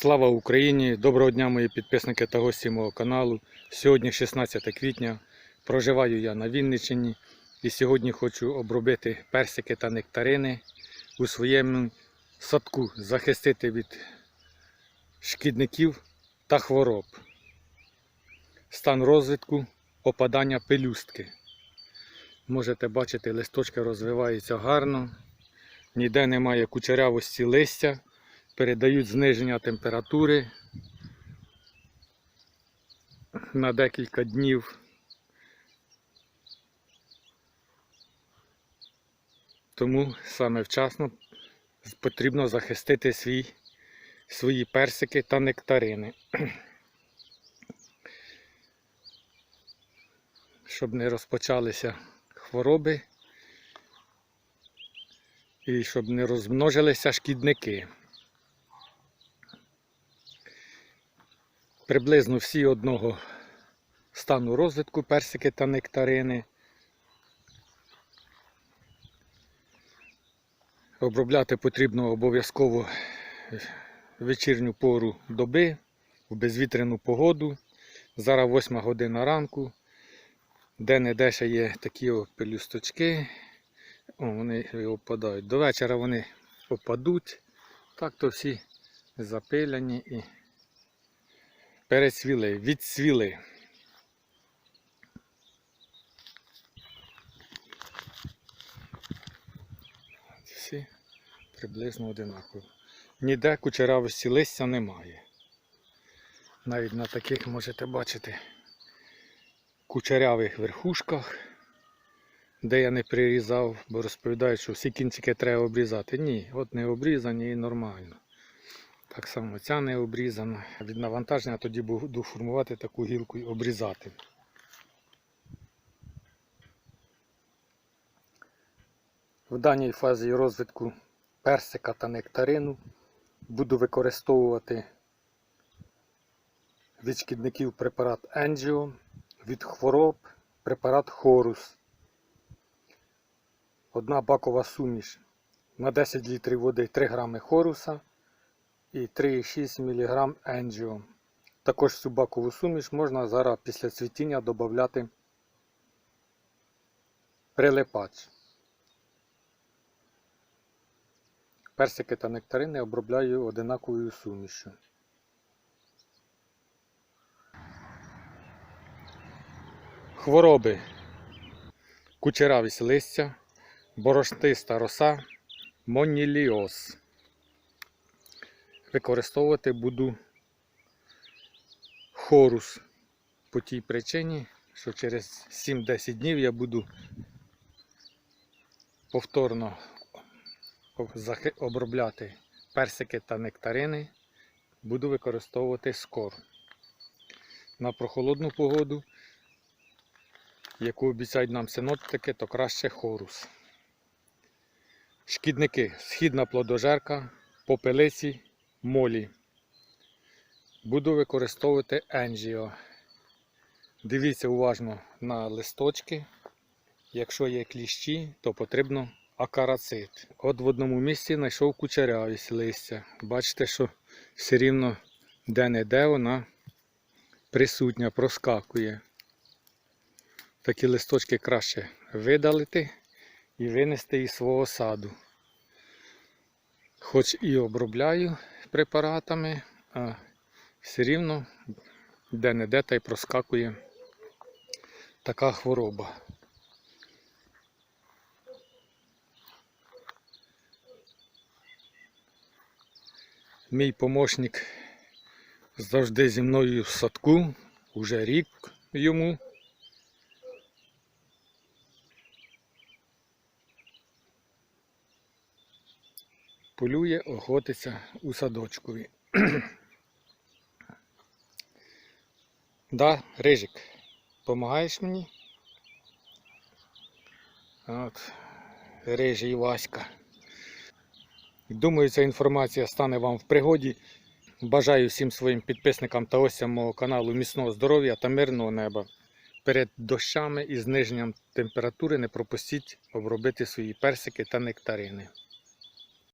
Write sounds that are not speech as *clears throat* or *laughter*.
Слава Україні! Доброго дня, мої підписники та гості мого каналу. Сьогодні 16 квітня. Проживаю я на Вінниччині і сьогодні хочу обробити персики та нектарини у своєму садку, захистити від шкідників та хвороб. Стан розвитку опадання пелюстки. Можете бачити, листочки розвиваються гарно, ніде немає кучерявості листя передають зниження температури на декілька днів. Тому саме вчасно потрібно захистити свій, свої персики та нектарини, *clears throat* щоб не розпочалися хвороби і щоб не розмножилися шкідники. Приблизно всі одного стану розвитку персики та нектарини. Обробляти потрібно обов'язково вечірню пору доби, в безвітряну погоду. Зараз 8 година ранку, де не де ще є такі пелюсточки. О, вони опадають. До вечора вони опадуть. Так то всі запиляні і перецвіли, відцвіли. Всі приблизно одинакові. Ніде кучеравості листя немає. Навіть на таких можете бачити кучерявих верхушках, де я не прирізав, бо розповідають, що всі кінчики треба обрізати. Ні, от не обрізані і нормально. Так само ця не обрізана. Від навантаження тоді буду формувати таку гілку і обрізати. В даній фазі розвитку персика та нектарину буду використовувати від шкідників препарат Енджіо, від хвороб препарат Хорус. Одна бакова суміш на 10 літрів води 3 грами хоруса і 3,6 мг енджіо. Також цю бакову суміш можна зараз після цвітіння додати прилипач. Персики та нектарини обробляю одинаковою сумішю. Хвороби. Кучеравість листя, борошниста роса, моніліоз використовувати буду хорус по тій причині, що через 7-10 днів я буду повторно обробляти персики та нектарини, буду використовувати скор. На прохолодну погоду, яку обіцяють нам синоптики, то краще хорус. Шкідники, східна плодожерка, попелиці молі. Буду використовувати енжіо. Дивіться уважно на листочки. Якщо є кліщі, то потрібно акарацит. От в одному місці знайшов кучерявість листя. Бачите, що все рівно де-не-де вона присутня, проскакує. Такі листочки краще видалити і винести із свого саду. Хоч і обробляю препаратами, а все рівно де-не-де та й проскакує така хвороба. Мій помощник завжди зі мною в садку, уже рік йому. Полює, охотиться у садочкові. *clears throat* да, Рижик, допомагаєш мені? От, Рижий Васька. Думаю, ця інформація стане вам в пригоді. Бажаю всім своїм підписникам та гостям мого каналу міцного здоров'я та мирного неба. Перед дощами і зниженням температури не пропустіть обробити свої персики та нектарини.